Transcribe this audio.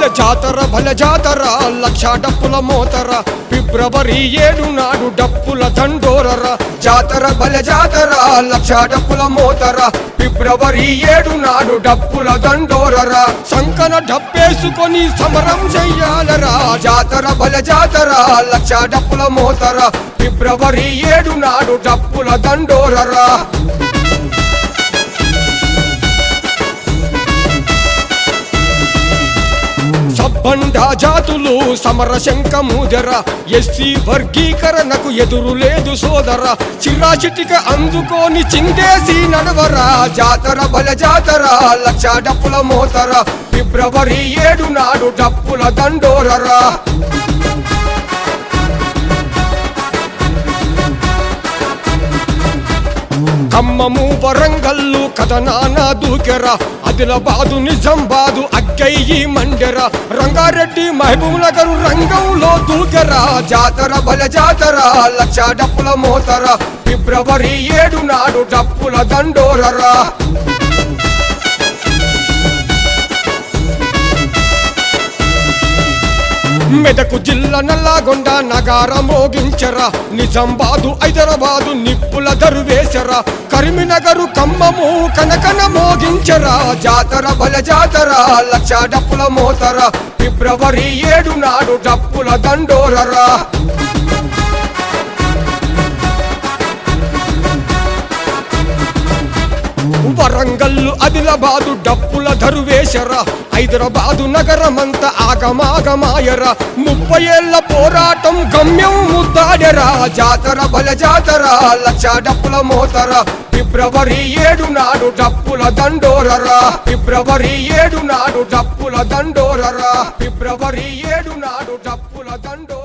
భలే జాతర బల జాతర లక్ష డప్పుల మోతర ఫిబ్రవరి ఏడు నాడు డప్పుల దండోరర జాతర భలే జాతర లక్ష డప్పుల మోతర ఫిబ్రవరి ఏడు నాడు డప్పుల దండోరర సంకన డప్పేసుకొని సమరం చెయ్యాలరా జాతర బల జాతర లక్ష డప్పుల మోతర ఫిబ్రవరి ఏడు నాడు డప్పుల దండోరరా. బండా జాతులు సమర శంఖముదర ఎస్సీ వర్గీకరణకు ఎదురు లేదు సోదర. చిరాచిటిక అందుకోని చిందేసి నడవరా. జాతర బల జాతర లక్ష డప్పుల మోతర. ఫిబ్రవరి ఏడు నాడు డప్పుల దండోరరా. ఖమ్మము వరంగల్లు కథనాన దూకెరా. ఆదిలాబాదు నిజామాబాదు అగ్గయ్యి మండెర. రంగారెడ్డి మహబూబ్ నగర్ రంగంలో దూకెరా. జాతర బల జాతర లక్ష డప్పుల మోతర. ఫిబ్రవరి ఏడు నాడు డప్పుల దండోరరా. మెదకు జిల్లా నల్లాగొండ నగార మోగించరా. నిజామాబాదు హైదరాబాదు నిప్పుల దరువేశరా. కరీంనగరు కమ్మము కనకన మోగించరా. జాతర బల జాతర లక్ష డప్పుల మోతరా. ఫిబ్రవరి ఏడు నాడు డప్పుల దండోరరా. వరంగల్లు అదిలాబాదు డప్పుల ధరువేశరా. హైదరాబాదు నగరమంతా ఆగమాగమాయరా. ముప్పై ఏళ్ళ పోరాటం గమ్యం ముద్దాడరా. జాతర బల జాతర లక్ష డప్పుల మోతరా. ఫిబ్రవరి ఏడు నాడు డప్పుల దండోరరా. ఫిబ్రవరి ఏడు నాడు డప్పుల దండోరరా. ఫిబ్రవరి ఏడు నాడు డప్పుల దండో